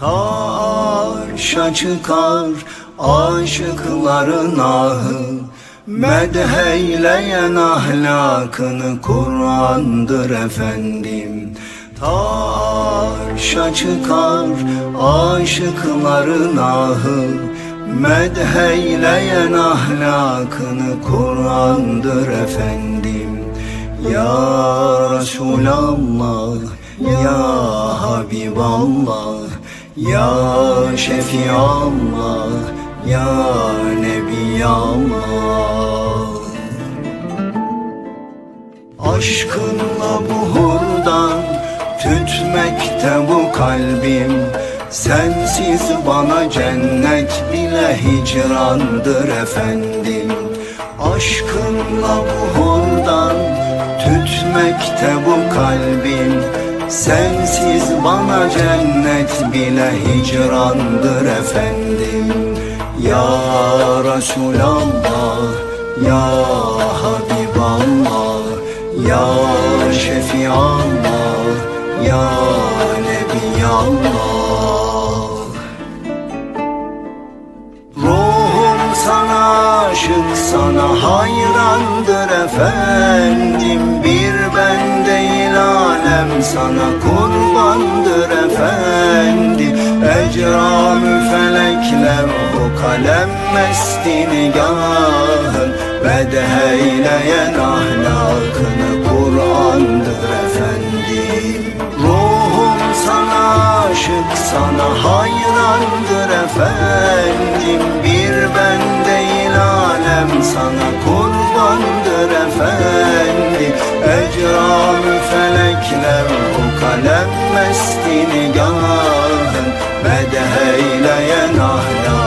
Taşa çıkar aşıkların ahı. Medheyleyen ahlakını Kur'an'dır efendim. Taşa çıkar aşıkların ahı. Medheyleyen ahlakını Kur'an'dır efendim. Ya Resulallah Ya Habiballah Ya Şefiallah Ya Nebiyallah Aşkınla buhurdan tütmekte bu kalbim. Sensiz bana cennet bile hicrandır efendim. Aşkınla buhurdan tütmekte bu kalbim Sensiz bana cennet bile hicrandır efendim. Ya Resulallah Ya Habiballah Ya Şefiallah Ya Nebiyallah. Ruhum sana aşık sana hayrandır efendim sana kurbandır efendim Ecramü felekler o kalem mesti nigahın Bedheyleyen ahlakını Kur'an'dır efendim Ruhum sana aşık sana hayrandır efendim. Bir ben değil alem sana kurbandır efendim Ecramü felekler o kalem mesti nigahın Bedheyleyen ahlakını